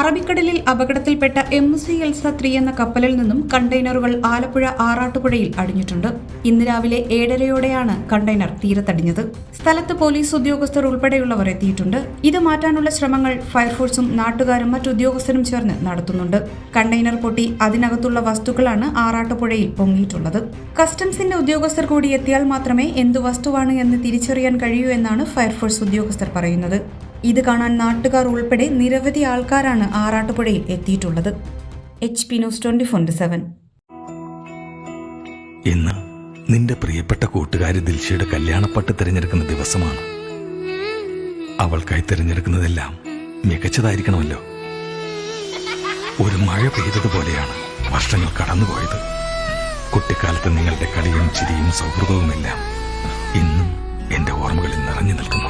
അറബിക്കടലിൽ അപകടത്തിൽപ്പെട്ട M C Elsa three എന്ന കപ്പലിൽ നിന്നും കണ്ടെയ്നറുകൾ ആലപ്പുഴ ആറാട്ടുപുഴയിൽ അടിഞ്ഞിട്ടുണ്ട്. ഇന്ന് രാവിലെ ഏഴരയോടെയാണ് കണ്ടെയ്നർ തീരത്തടിഞ്ഞത്. സ്ഥലത്ത് പോലീസ് ഉദ്യോഗസ്ഥർ ഉൾപ്പെടെയുള്ളവർ എത്തിയിട്ടുണ്ട്. ഇത് മാറ്റാനുള്ള ശ്രമങ്ങൾ ഫയർഫോഴ്സും നാട്ടുകാരും മറ്റുദ്യോഗസ്ഥരും ചേർന്ന് നടത്തുന്നുണ്ട്. കണ്ടെയ്നർ പൊട്ടി അതിനകത്തുള്ള വസ്തുക്കളാണ് ആറാട്ടുപുഴയിൽ പൊങ്ങിയിട്ടുള്ളത്. കസ്റ്റംസിന്റെ ഉദ്യോഗസ്ഥർ കൂടി എത്തിയാൽ മാത്രമേ എന്ത് വസ്തുവാണ് എന്ന് തിരിച്ചറിയാൻ കഴിയൂ എന്നാണ് ഫയർഫോഴ്സ് ഉദ്യോഗസ്ഥർ പറയുന്നത്. ഇത് കാണാൻ നാട്ടുകാർ ഉൾപ്പെടെ നിരവധി ആൾക്കാരാണ് ആറാട്ടുപുഴയിൽ എത്തിയിട്ടുള്ളത്. H P news twenty four seven ഇന്ന് നിന്റെ പ്രിയപ്പെട്ട കൂട്ടുകാരി ദിൽഷയുടെ കല്യാണപ്പട്ട് തിരഞ്ഞെടുക്കുന്ന ദിവസമാണ്. അവൾക്കായി തിരഞ്ഞെടുക്കുന്നതെല്ലാം മികച്ചതായിരിക്കണമല്ലോ. ഒരു മഴ പെയ്തതുപോലെയാണ് വർഷങ്ങൾ കടന്നുപോയത്. കുട്ടിക്കാലത്ത് നിങ്ങളുടെ കളിയും ചിരിയും സൗഹൃദവുമെല്ലാം ഇന്നും എന്റെ ഓർമ്മകളിൽ നിറഞ്ഞു നിൽക്കുന്നു.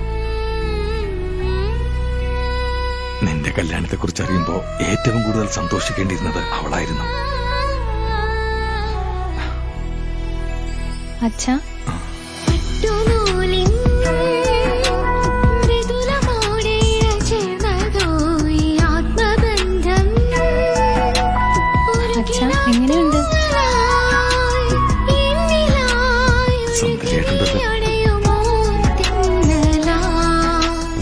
നിന്റെ കല്യാണത്തെക്കുറിച്ച് അറിയുമ്പോൾ ഏറ്റവും കൂടുതൽ സന്തോഷിക്കേണ്ടിയിരുന്നത് അവളായിരുന്നു. അച്ഛാ. അച്ഛാ എങ്ങനെയുണ്ട്?